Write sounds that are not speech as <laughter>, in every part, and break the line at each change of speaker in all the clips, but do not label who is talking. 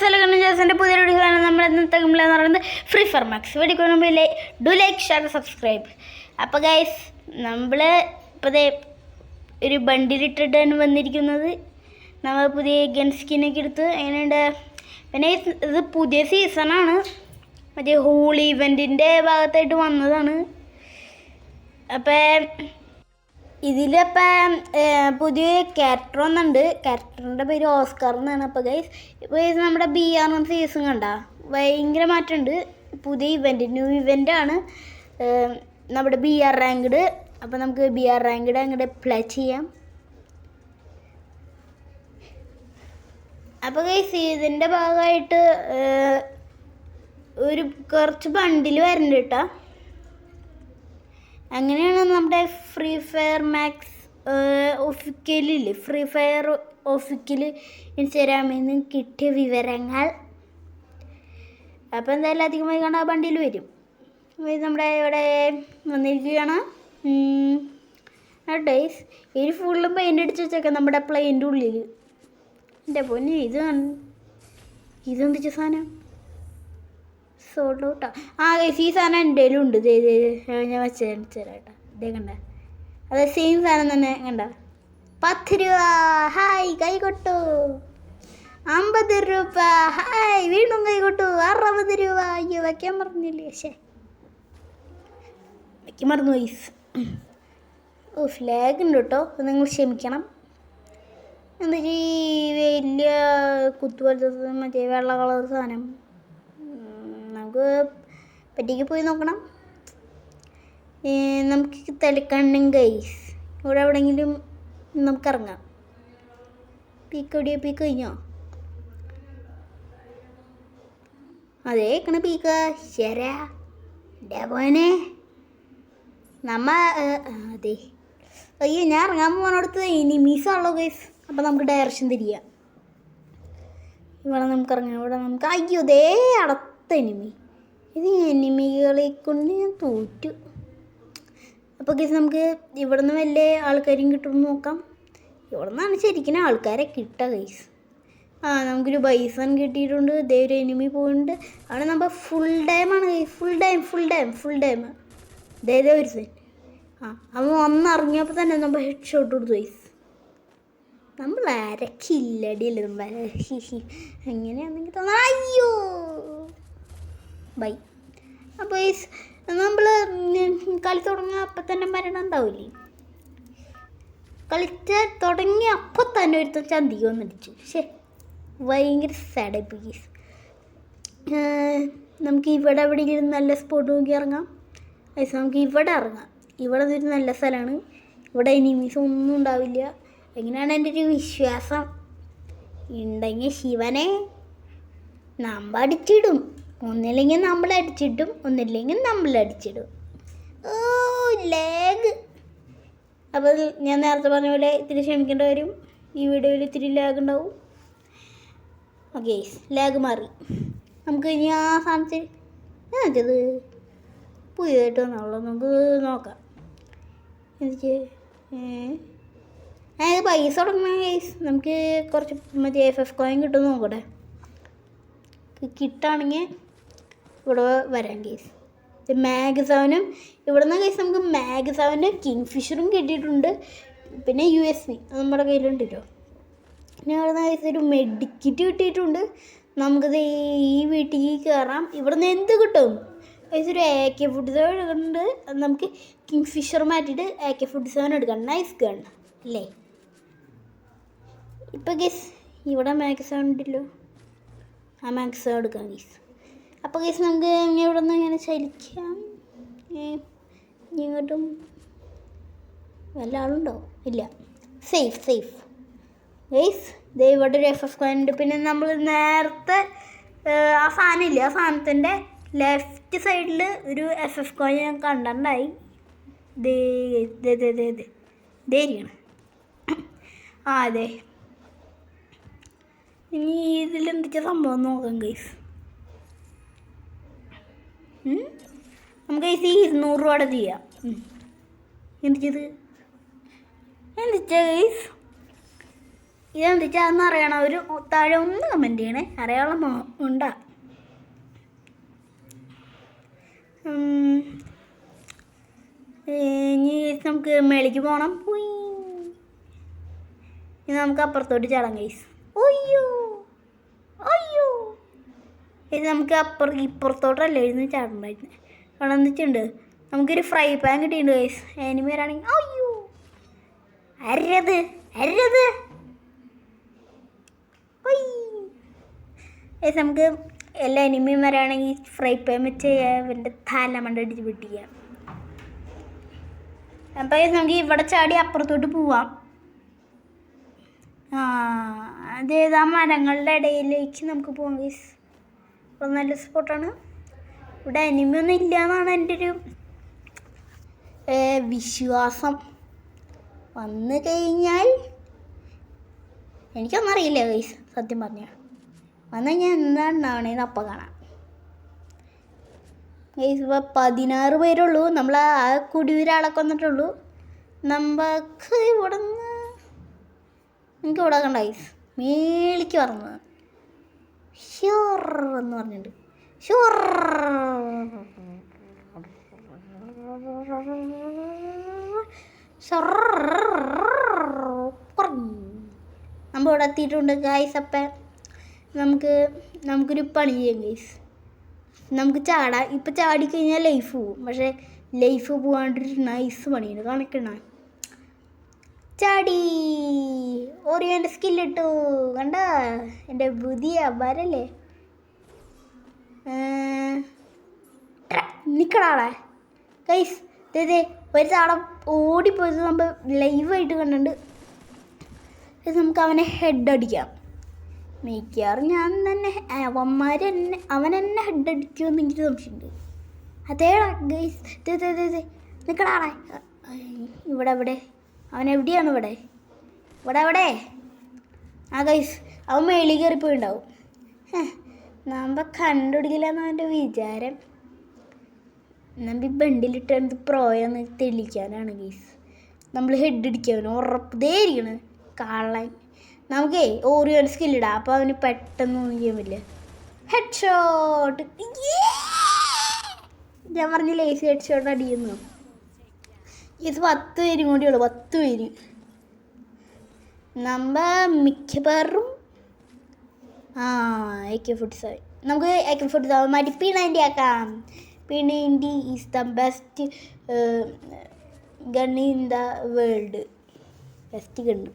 ജേസിന്റെ പുതിയ വീഡിയോ നമ്മൾ ഇന്നത്തെ എന്ന് പറയുന്നത് ഫ്രീ ഫയർ മാക്സ് വീഡിയോ മുമ്പിൽ ഡു ലൈക്ക് ഷെയർ സബ്സ്ക്രൈബ് അപ്പോൾ ഗൈസ് നമ്മൾ ഇപ്പോൾ ദേ ഒരു ബണ്ടിലിട്ടിട്ടാണ് വന്നിരിക്കുന്നത്. നമ്മൾ പുതിയ ഗൺ സ്കിന്നൊക്കെ എടുത്ത് അതിനുണ്ട്. പിന്നെ ഇത് ഇത് പുതിയ സീസണാണ് മറ്റേ ഹോളി ഇവന്റിന്റെ ഭാഗത്തായിട്ട് വന്നതാണ്. അപ്പം ഇതിലിപ്പം പുതിയ ക്യാരക്ടർ ഒന്നുണ്ട് ക്യാരക്ടറിന്റെ പേര് ഓസ്കാർ എന്നാണ്. അപ്പോൾ ഗൈസ് ഇപ്പോൾ ഇത് നമ്മുടെ ബി ആർ എം സീസൺ കണ്ട? ഭയങ്കര മാറ്റമുണ്ട്. പുതിയ ഇവന്റ് ന്യൂ ഇവന്റാണ് നമ്മുടെ ബി ആർ റാങ്ക്ഡ് അപ്പോൾ നമുക്ക് ബി ആർ റാങ്ക്ഡ് അങ്ങോട്ട് പ്ലേ ചെയ്യാം. അപ്പോൾ ഗൈസ് ഇതിന്റെ ഭാഗമായിട്ട് ഒരു കുറച്ച് ബണ്ടിൽ വരുന്നുണ്ട് കേട്ടോ. അങ്ങനെയാണ് നമ്മുടെ ഫ്രീ ഫയർ മാക്സ് ഒഫിക്കലില്ലേ ഫ്രീ ഫയർ ഒഫിക്കൽ ഇൻസ്റ്റാഗ്രാമിൽ നിന്ന് കിട്ടിയ വിവരങ്ങൾ. അപ്പോൾ എന്തായാലും അധികമായി കാണാൻ വണ്ടിയിൽ വരും. നമ്മുടെ ഇവിടെ വന്നിരിക്കുകയാണ്. ഡേയ്സ് ഇനി ഫുള്ളും പെയിന്റ് അടിച്ച് വെച്ചേക്കാം നമ്മുടെ പ്ലെയിന്റെ ഉള്ളിൽ എന്റെ പൊന്നെ ഇത് ഇതെന്തിച്ച സാധനം? സോളോ കേട്ടോ ആ ഗൈസ് ഈ സാധനം എന്റെ ഉണ്ട്. ഞാൻ വെച്ച് കേട്ടോ. ഇതേ കണ്ട? അത് സെയിം സാധനം തന്നെ കണ്ട? പത്ത് രൂപ ഹായ് കൈ കൊട്ടു അമ്പത് രൂപ. ഹായ് വീണ്ടും കൈ കൊട്ടു അറുപത് രൂപ. അയ്യോ വയ്ക്കാൻ മറന്നില്ലേ? ശേ വയ്ക്കാൻ മറന്നു വൈസ് ഓ ഫ്ലാഗ് ഉണ്ട് കേട്ടോ. അത് നിങ്ങൾ ക്ഷമിക്കണം. എന്താ ഈ വലിയ കുത്തുപോലത്തെ മറ്റേ വെള്ള കളർ സാധനം. നമുക്ക് പറ്റിക്ക് പോയി നോക്കണം. നമുക്ക് തലക്കണ്ണും ഗൈസ് ഇവിടെ എവിടെയെങ്കിലും നമുക്ക് ഇറങ്ങാം. പീക്ക് എവിടെയോ? പീക്ക് കഴിഞ്ഞോ? അതേ കണ പീക്ക ശരാ ഡേ നമ്മ അതെ. അയ്യോ ഞാൻ ഇറങ്ങാൻ പോകുന്നിടത്ത് എനിമീസാണല്ലോ ഗൈസ് അപ്പം നമുക്ക് ഡയറക്ഷൻ തിരിയാം. ഇവിടെ നമുക്ക് ഇറങ്ങാം. ഇവിടെ നമുക്ക് അയ്യോ ദേ അടുത്ത എനിമി ഇത് എനിമികളെ കൊണ്ട് ഞാൻ തോറ്റു. അപ്പോൾ കേസ് നമുക്ക് ഇവിടെ നിന്ന് വല്ല ആൾക്കാരും കിട്ടുമെന്ന് നോക്കാം. ഇവിടെ നിന്നാണ് ശരിക്കും ആൾക്കാരെ കിട്ടുക ഗൈസ് ആ നമുക്കൊരു ബൈസൺ കിട്ടിയിട്ടുണ്ട്. ദേ ഒരു എനിമി പോയിട്ടുണ്ട്. അവിടെ നമ്മൾ ഫുൾ ടൈമാണ് full time full time full time ദേ ഒരു സെൻ ആ അവൻ വന്നിറങ്ങിയപ്പോൾ തന്നെ നമ്മൾ ഹെഡ് ഷോട്ട് കൊടുത്തു ഗൈസ് നമ്മൾ <laughs> അരക്കില്ലടിയല്ലേ നമ്മൾ? അങ്ങനെയാണെങ്കിൽ തോന്നുന്നു അയ്യോ! ബൈ. അപ്പോൾ നമ്മൾ കളി തുടങ്ങിയ അപ്പം തന്നെ മരണം ഉണ്ടാവില്ലേ? കളിച്ച തുടങ്ങി അപ്പം തന്നെ ഒരുത്തൻ ചന്തിക്ക് വന്നിടിച്ചു ശേ ഭയങ്കര സാഡായി പ്ലീസ് നമുക്ക് ഇവിടെ എവിടെയെങ്കിലും നല്ല സ്പോട്ട് നോക്കി ഇറങ്ങാം. അത് നമുക്ക് ഇവിടെ ഇറങ്ങാം. ഇവിടെ ഒരു നല്ല സ്ഥലമാണ്. ഇവിടെ എനിമീസ് ഒന്നും ഉണ്ടാവില്ല. എങ്ങനെയാണ് എന്റെ ഒരു വിശ്വാസം? ഉണ്ടെങ്കിൽ ശിവനെ നമ്മൾ അടിച്ചിടും. ഒന്നില്ലെങ്കിൽ നമ്മൾ അടിച്ചിട്ടും ഒന്നില്ലെങ്കിൽ നമ്മൾ അടിച്ചിടും. ഓ ലാഗ് അപ്പോൾ ഞാൻ നേരത്തെ പറഞ്ഞ പോലെ ഇത്തിരി ക്ഷമിക്കേണ്ട വരും ഈ വീഡിയോയിൽ ഇത്തിരി ലാഗ് ഉണ്ടാവും. ഓക്കെ ലാഗ് മാറി. നമുക്ക് ഇനി ആ സാധനത്തിൽ എന്നത് പുതിയതായിട്ട് വന്നുള്ളൂ നമുക്ക് നോക്കാം. എനിക്ക് അതായത് പൈസ തുടങ്ങണം കേസ് നമുക്ക് കുറച്ച് മറ്റേ എഫ് എഫ് കോയിൻ കിട്ടുമെന്ന് നോക്കട്ടെ. കിട്ടുകയാണെങ്കിൽ ഇവിടെ വരാം കേസ് മാഗ് സെവനും ഇവിടെ നിന്ന് കേസ് നമുക്ക് മാഗ് സെവനും കിങ് ഫിഷറും കിട്ടിയിട്ടുണ്ട്. പിന്നെ യു എസ് ബി. അത് നമ്മുടെ കയ്യിലുണ്ടല്ലോ പിന്നെ ഇവിടെ നിന്ന് കേസ് ഒരു മെഡിക്കിറ്റ് കിട്ടിയിട്ടുണ്ട്. നമുക്കത് ഈ വീട്ടിലേക്ക് കയറാം ഇവിടെ നിന്ന് എന്ത് കിട്ടും? കേസ് ഒരു എ കെ ഫുഡ് സെവൻ എടുക്കുന്നുണ്ട്. നമുക്ക് കിങ് ഫിഷർ മാറ്റിയിട്ട് എ കെ ഫുഡ് സെവൻ എടുക്കണം നൈസ് ഗൺ അല്ലേ? ഇപ്പം കേസ് ഇവിടെ മാക്സ് ഉണ്ടല്ലോ. ആ മാക്സ് എടുക്കാം ഗേസ് അപ്പോൾ കേസ് നമുക്ക് ഇവിടെ നിന്ന് ഇങ്ങനെ ചലിക്കാം? ഇങ്ങോട്ടും വല്ല ആളുണ്ടോ? ഇല്ല. സേഫ് സേഫ് ഗേസ് ദേ ഒരു എഫ് എഫ് കോയിൻ ഉണ്ട്. പിന്നെ നമ്മൾ നേരത്തെ ആ സാധനമില്ല ആ സാധനത്തിന്റെ ലെഫ്റ്റ് സൈഡിൽ ഒരു എഫ് എഫ് കോയിൻ ഞാൻ കണ്ടിട്ടുണ്ടായി. ദേ ദേ ദേ ദേ ദേ. ദേരിയാണ് ആ അതെ. ഇനി ഇതിൽ എന്തൊക്കെ സംഭവം നോക്കാം ഗൈസ് നമുക്ക് ഈ ഇരുന്നൂറ് രൂപയുടെ ചെയ്യാം. എന്തിച്ചത് എന്തിച്ച ഗൈസ് ഇതെന്തിച്ചാന്ന് അറിയണം. ഒരു താഴെ ഒന്ന് കമന്റ് ചെയ്യണേ. അറിയാനുള്ള ഉണ്ടാ ഇനി നമുക്ക് മേളിക്ക് പോകണം പോയി ഇനി നമുക്ക് അപ്പുറത്തോട്ട് ചേടാം ഗൈസ് ഒയ്യോ അയ്യോ ഇത് നമുക്ക് അപ്പുറ ഇപ്പുറത്തോട്ടല്ലേ ഇരുന്ന് ചാടണ്ടായിരുന്നു കാരണം വെച്ചിട്ടുണ്ട് നമുക്കൊരു ഫ്രൈ പാൻ കിട്ടിയിട്ടുണ്ട് ഗൈസ് എനിമി അയ്യോ! അരത് അരത്! ഗൈസ് നമുക്ക് എല്ലാ എനിമിയും വരാണെങ്കിൽ ഫ്രൈ പാൻ വെച്ച് അവന്റെ തല മണ്ടടിച്ച് പിടിക്കാം അപ്പോൾ നമുക്ക് ഇവിടെ ചാടി അപ്പുറത്തോട്ട് പോവാം. അതേത് ആ മരങ്ങളുടെ ഇടയിലേക്ക് നമുക്ക് പോകാം ഗീസ് ഇവിടെ നല്ല സ്പോട്ടാണ്. ഇവിടെ അനിമയൊന്നും ഇല്ല എന്നാണ് എന്റെ ഒരു വിശ്വാസം. വന്നു കഴിഞ്ഞാൽ എനിക്കൊന്നും അറിയില്ല ഗൈസ് സത്യം പറഞ്ഞാൽ വന്നു കഴിഞ്ഞാൽ എന്താണ്ടാവണേന്ന് അപ്പം കാണാം. ഗൈസ് ഇപ്പോൾ പതിനാറ് പേരുള്ളൂ നമ്മൾ ആ കുടിയൊരാളൊക്കെ വന്നിട്ടുള്ളൂ. നമുക്ക് ഇവിടെ നിന്ന് എനിക്ക് ഇവിടെ കണ്ട ഗൈസ്? മേളിക്ക് പറഞ്ഞത് ഷുർ എന്ന് പറഞ്ഞിട്ടുണ്ട് ഷുർ നമ്മൾ ഇവിടെ എത്തിയിട്ടുണ്ട് ഗൈസ് അപ്പം നമുക്ക് നമുക്കൊരു പണി ചെയ്യാം ഗൈസ് നമുക്ക് ചാടാം ഇപ്പം ചാടിക്കഴിഞ്ഞാൽ ലൈഫ് പോവും പക്ഷേ ലൈഫ് പോകാണ്ടൊരു നൈസ് പണിയുണ്ട് കണക്കണ ചാടി. ഓറിയോ എന്റെ സ്കില്ലിട്ടു കണ്ട? എന്റെ പുതിയ വരല്ലേ നിൽക്കണാളെ കൈസ് ഇതേ ഒരു താളം ഓടിപ്പോയത് നമ്മൾ ലൈവായിട്ട് കണ്ടുണ്ട് നമുക്ക് അവനെ ഹെഡ് അടിക്കാം. മിക്കവാറും ഞാൻ തന്നെ അവന്മാർ എന്നെ അവൻ എന്നെ ഹെഡ് അടിക്കുമെന്ന് എനിക്ക് സംശയമുണ്ട്. അതേടാ ഗൈസ് നിൽക്കടാളെ ഇവിടെ ഇവിടെ. അവൻ എവിടെയാണ് ഇവിടെ? ഇവിടെ അവിടെ ആ ഗൈസ് അവൻ മേളിൽ കയറിപ്പോയിണ്ടാവും. നമ്മ കണ്ടുപിടിക്കില്ലെന്ന് അവന്റെ വിചാരം. നമ്മ ബണ്ടിലിട്ട് പ്രോയെന്ന് തെളിയിക്കാനാണ് ഗൈസ് നമ്മൾ ഹെഡ് ഇടിക്കാൻ ഉറപ്പ് ദേ ഇരിക്കണ്. കാളാൻ നമുക്കേ ഓറിയോൻ സ്കില്ലിടാം അപ്പോൾ അവന് പെട്ടെന്ന് ഒന്നും ചെയ്യാൻ പറ്റില്ല. ഹെഡ് ഷോട്ട് ഞാൻ പറഞ്ഞ ലേസി ഹെഡ് ഷോട്ട് അടിക്കുന്നു ഇത് പത്ത് പേരും കൂടിയുള്ളൂ പത്ത് പേര്. നമ്മ മിക്കവാറും ആ എ കെ ഫോർട്ടി സെവൻ നമുക്ക് എ കെ ഫോർട്ടി സെവൻ മാറ്റി പിണേന്റെ ആക്കാം പിണേന്റെ is the best gun in the world best gun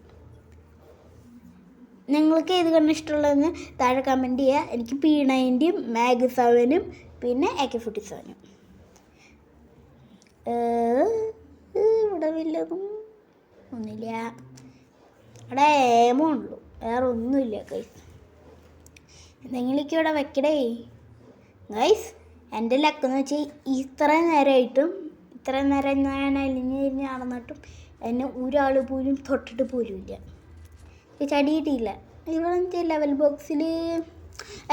നിങ്ങൾക്ക് ഏത് കണ്ണ് ഇഷ്ടമുള്ളതെന്ന് താഴെ കമന്റ് ചെയ്യുക എനിക്ക് പി നയന്റിയും മാഗ് സെവനും പിന്നെ എ കെ ഫോർട്ടി സെവനും ഇവിടെ വല്ലതും ഒന്നുമില്ല. ഇവിടെ ഏമോ ഉള്ളൂ. വേറെ ഒന്നുമില്ല ഗൈസ് എന്തെങ്കിലുമൊക്കെ ഇവിടെ വെക്കടേ. ഗൈസ് എന്റെ ലക്കെന്ന് വെച്ചാൽ ഇത്ര നേരമായിട്ടും ഇത്ര നേരം ഞാൻ അലിഞ്ഞ് അലിഞ്ഞ് നടന്നിട്ടും എന്നെ ഒരാൾ പോലും തൊട്ടിട്ട് പോലും ചടിയിട്ടില്ല. ഇവിടെ വെച്ചാൽ ലെവൽ ബോക്സിൽ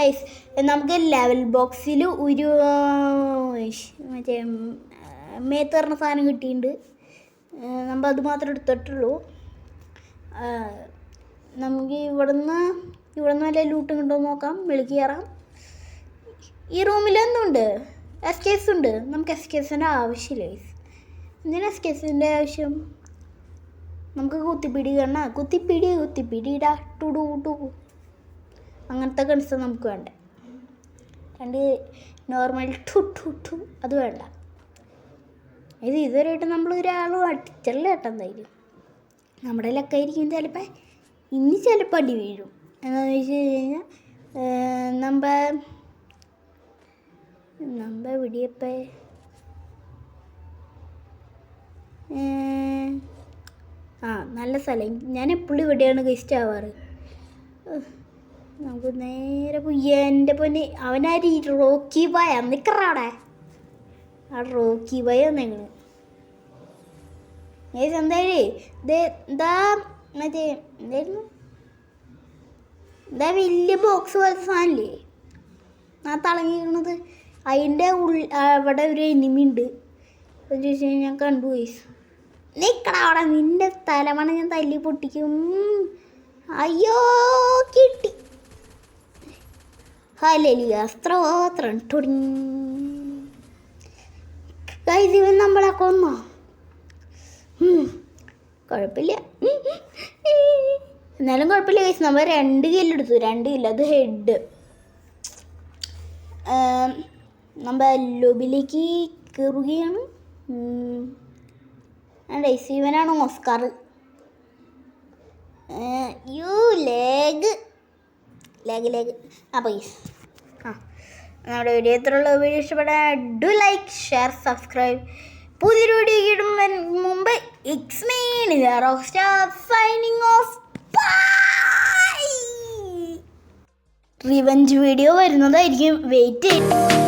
ഐസ് നമുക്ക് ലെവൽ ബോക്സിൽ ഒരു മറ്റേ മേത്ത് പറഞ്ഞ സാധനം കിട്ടിയിട്ടുണ്ട്. നമ്മൾ അത് എടുത്തിട്ടുള്ളൂ. നമുക്ക് ഇവിടുന്ന് ഇവിടുന്ന് വല്ല ലൂട്ടും കിട്ടുമോ നോക്കാം. വിളിക്ക് കയറാം. ഈ റൂമിൽ എന്തുണ്ട്? എസ് കേസ് ഉണ്ട്. നമുക്ക് എസ് കേസിന്റെ ആവശ്യമില്ല. എന്തിനാ എസ് കേസിന്റെ ആവശ്യം? നമുക്ക് കുത്തിപ്പിടി കണ്ണ. കുത്തിപ്പിടി കുത്തിപ്പിടിയിടാ ടുടു ടു അങ്ങനത്തെ ഗൺസ് നമുക്ക് വേണ്ട. രണ്ട് നോർമൽ ടു ടു ടു അത് വേണ്ട. ഇത് ഇതുവരെയായിട്ട് നമ്മൾ ഒരാളും അടിച്ചല്ല കേട്ടോ എന്തായാലും. നമ്മുടെ ലക്കായിരിക്കും ചിലപ്പോൾ ഇനി ചിലപ്പോൾ അടി വീഴും. എന്താണെന്ന് വെച്ച് കഴിഞ്ഞാൽ നമ്മ നമ്മ വിടിയപ്പ ആ നല്ല സ്ഥലം. ഞാൻ എപ്പോഴും ഇവിടെയാണ് ഗസ്റ്റ് ആവാറ്. നമുക്ക് നേരെ പോയി. എന്റെ പൊന്നെ അവനാരി റോക്കി പോയ? നിക്കറാടെ ആ റോക്കി ബായ വന്നേക്കണ്. ഏത് എന്തായാലേ ഇത് മറ്റേ എന്തായിരുന്നു? എന്താ വലിയ ബോക്സ് പോലത്തെ സാധനമില്ലേ? ആ തളങ്ങിയിരുന്നത് അതിന്റെ ഉള്ളിൽ അവിടെ ഒരു എനിമി ഉണ്ട്. ചോദിച്ചു കഴിഞ്ഞാൽ ഞാൻ കണ്ടു പോയി. നിക്കടാ അവിടെ നിന്റെ തലമണ ഞാൻ തല്ലി പൊട്ടിക്കും. അയ്യോ കിട്ടി. ഹലലിയ സ്ത്രോത്രം ഗൈസ് ഇവൻ നമ്മളെ കൊന്നോ? കുഴപ്പമില്ല. എന്നാലും കുഴപ്പമില്ല ഗൈസ് നമ്മൾ രണ്ട് കില്ലെടുത്തു രണ്ട് കില്ല അത് ഹെഡ് നമ്മൾ ലോബിലേക്ക് കയറുകയാണ് ഗൈസ് ഇവനാണ് ഓസ്കാർ. യു ലേഗ് ലേഗ് ലേഗ് ആ പൈസ ആ. നമ്മുടെ വീഡിയോ എത്രയുള്ള വീഡിയോ ഇഷ്ടപ്പെടാൻ ഡു ലൈക്ക് ഷെയർ സബ്സ്ക്രൈബ്. പുതിയൊരു വീഡിയോ ഇടും മുമ്പ് it's mean rock star signing of revenge video വരുന്നതായിരിക്കും. വെയിറ്റ് ചെയ്യും